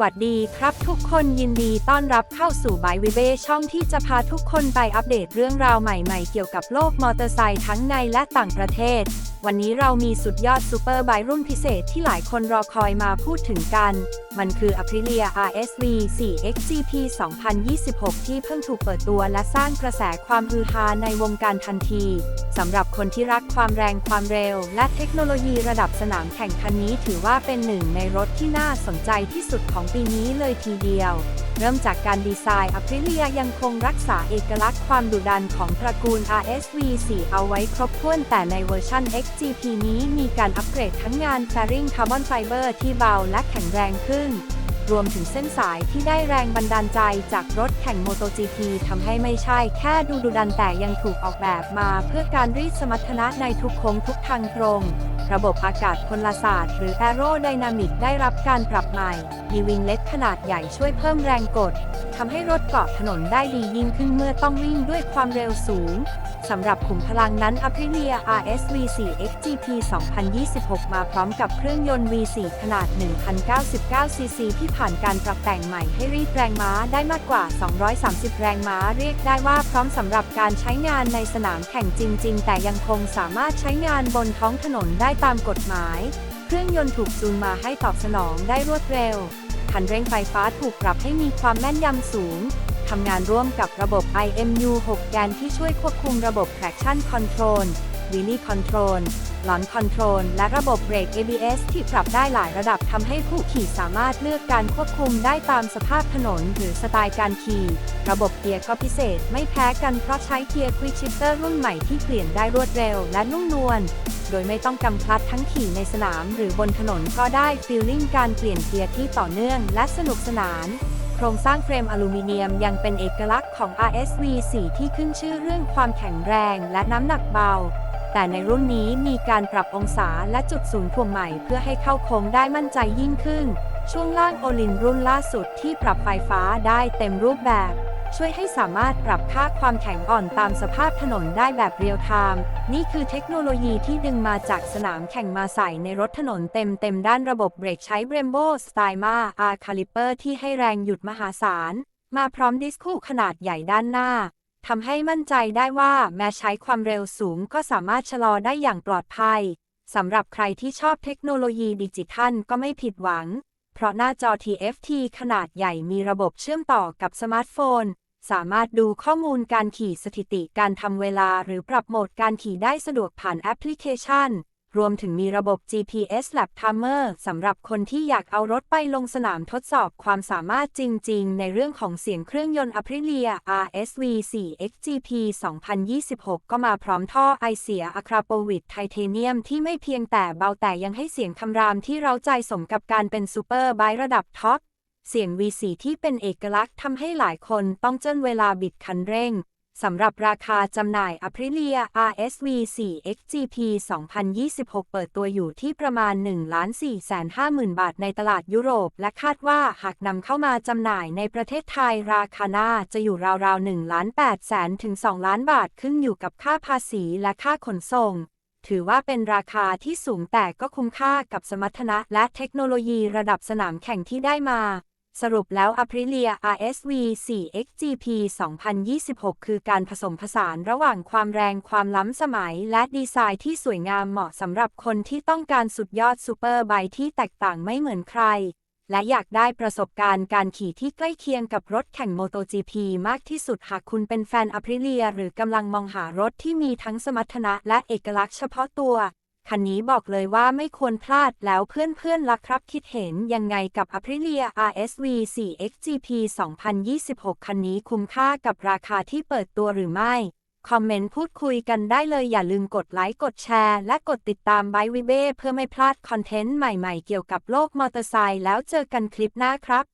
วัสดีครับทุกคนยินดีต้อนรับเข้าสู่บายวิเบช่องที่จะพาทุกคนไปอัปเดตเรื่องราวใหม่ๆ เกี่ยวกับโลกมอเตอร์ไซค์ทั้งในและต่างประเทศ วันนี้เรามีสุดยอดซูเปอร์ไบรุ่นพิเศษที่หลายคนรอคอยมาพูดถึงกัน มันคือ Aprilia RSV 4 XGP 2026 ที่เพิ่งถูกเปิดตัวและสร้างกระแสความฮือฮาในวงการทันที สำหรับคนที่รักความแรงความเร็ว และเทคโนโลยีระดับสนามแข่งคันนี้ถือว่าเป็นหนึ่งในรถที่น่าสนใจที่สุดของปีนี้เลยทีเดียวเริ่มจากการดีไซน์ Aprilia ยังคงรักษาเอกลักษณ์ความดุดันของตระกูล RSV 4 เอาไว้ครบถ้วนแต่ในเวอร์ชัน XGP นี้มีการอัปเกรดทั้งงาน Fairing Carbon Fiber ที่เบาและแข็งแรงขึ้น รวมถึงเส้นสายที่ได้แรงบันดาลใจจากรถแข่ง MotoGP ทำให้ไม่ใช่แค่ดูดุดันแต่ยังถูกออกแบบมาเพื่อการรีดสมรรถนะในทุกโค้งทุกทางตรง ระบบอากาศพลศาสตร์ หรือ Aerodynamic ได้รับการปรับใหม่ มีวิงเล็กขนาดใหญ่ช่วยเพิ่มแรงกดำให้รถเกาะถนนได้ดียิ่งขึ้นเมื่อต้องวิ่งด้วยความเร็วสูง สำหรับขุมพลังนั้น Aprilia RSV 4 XGP 2026 มาพร้อมกับเครื่องยนต์ V4 ขนาด 1,099ซีซีที่ผ่านการปรับแต่งใหม่ให้รีดแรงม้าได้มากกว่า 230 แรงม้าเรียกได้ว่าพร้อมสำหรับการใช้งานในสนามแข่งจริง ๆ แต่ยังคงสามารถใช้งานบนท้องถนนได้ตามกฎหมาย เครื่องยนต์ถูกจูนมาให้ตอบสนองได้รวดเร็ว คันเร่งไฟฟ้าถูกปรับให้มีความแม่นยำสูง ทำงานร่วมกับระบบ IMU 6 แกนที่ช่วยควบคุมระบบ traction control wheelie control launch control และระบบเบรก ABS ที่ปรับได้หลายระดับทำให้ผู้ขี่สามารถเลือกการควบคุมได้ตามสภาพถนน หรือสไตล์การขี่ ระบบเกียร์ก็พิเศษไม่แพ้กันเพราะใช้เกียร์ Quick Shifter รุ่นใหม่ที่เปลี่ยนได้รวดเร็วและนุ่มนวลโดยไม่ต้องกำพลัดทั้งขี่ในสนามหรือบนถนนก็ได้ฟีลลิ่งการเปลี่ยนเกียร์ที่ต่อเนื่องและสนุกสนาน โครงสร้างเฟรมอลูมิเนียมยังเป็นเอกลักษณ์ของ RSV 4ที่ขึ้นชื่อเรื่องความแข็งแรงและน้ำหนักเบา แต่ในรุ่นนี้มีการปรับองศาและจุดศูนย์ถ่วงใหม่เพื่อให้เข้าโค้งได้มั่นใจยิ่งขึ้น ช่วงล่างโอลินรุ่นล่าสุดที่ปรับไฟฟ้าได้เต็มรูปแบบ ช่วยให้สามารถปรับค่าความแข็งอ่อนตามสภาพถนนได้แบบเรียลไทม์นี่คือเทคโนโลยีที่ดึงมาจากสนามแข่งมาใส่ในรถถนนเต็มเต็มๆด้านระบบเบรกใช้ Brembo Styma R Caliper ที่ให้แรงหยุดมหาศาลมาพร้อมดิสคู่ขนาดใหญ่ด้านหน้า ทำให้มั่นใจได้ว่าแม้ใช้ความเร็วสูงก็สามารถชะลอได้อย่างปลอดภัย สำหรับใครที่ชอบเทคโนโลยีดิจิทัลก็ไม่ผิดหวัง เพราะหน้าจอ TFT ขนาดใหญ่มีระบบเชื่อมต่อกับสมาร์ทโฟน สามารถดูข้อมูลการขี่สถิติการทำเวลา หรือปรับโหมดการขี่ได้สะดวกผ่านแอปพลิเคชัน รวมถึงมีระบบ GPS Lab Timer สำหรับคนที่อยากเอารถไปลงสนามทดสอบความสามารถจริง ๆ ในเรื่องของเสียงเครื่องยนต์ Aprilia RSV 4 XGP 2026 ก็มาพร้อมท่อไอเสียอะคราโปวิดไทเทเนียมที่ไม่เพียงแต่เบาแต่ยังให้เสียงคำรามที่เราใจสมกับการเป็นซูเปอร์ไบค์ระดับท็อปเสียง V4 ที่เป็นเอกลักษณ์ทำให้หลายคนต้องเจิ้นเวลาบิดคันเร่ง สำหรับราคาจำหน่าย Aprilia RSV 4 XGP 2026 เปิดตัวอยู่ที่ประมาณ 1,450,000 บาทในตลาดยุโรป และคาดว่าหากนำเข้ามาจำหน่ายในประเทศไทยราคาน่าจะอยู่ราวๆ1 8 0 0 0 0ถึง 2 ล้านบาทขึ้นอยู่กับค่าภาษีและค่าขนส่ง ถือว่าเป็นราคาที่สูงแต่ก็คุ้มค่ากับสมรรถนะและเทคโนโลยีระดับสนามแข่งที่ได้มา สรุปแล้ว Aprilia RSV 4 XGP 2026 คือการผสมผสานระหว่างความแรงความล้ำสมัย และดีไซน์ที่สวยงามเหมาะสำหรับคนที่ต้องการสุดยอดซูเปอร์ไบที่แตกต่างไม่เหมือนใคร และอยากได้ประสบการณ์การขี่ที่ใกล้เคียงกับรถแข่ง MotoGP มากที่สุดหากคุณเป็นแฟน Aprilia หรือกำลังมองหารถที่มีทั้งสมรรถนะและเอกลักษณ์เฉพาะตัว คันนี้บอกเลยว่าไม่ควรพลาดแล้วเพื่อนๆล่ะครับคิดเห็นยังไงกับ Aprilia RSV 4 XGP 2026 คันนี้คุ้มค่ากับราคาที่เปิดตัวหรือไม่ คอมเมนต์พูดคุยกันได้เลยอย่าลืมกดไลค์กดแชร์ และกดติดตามไบวิเบ้เพื่อไม่พลาดคอนเทนต์ใหม่ๆ เกี่ยวกับโลกมอเตอร์ไซค์แล้วเจอกันคลิปหน้าครับ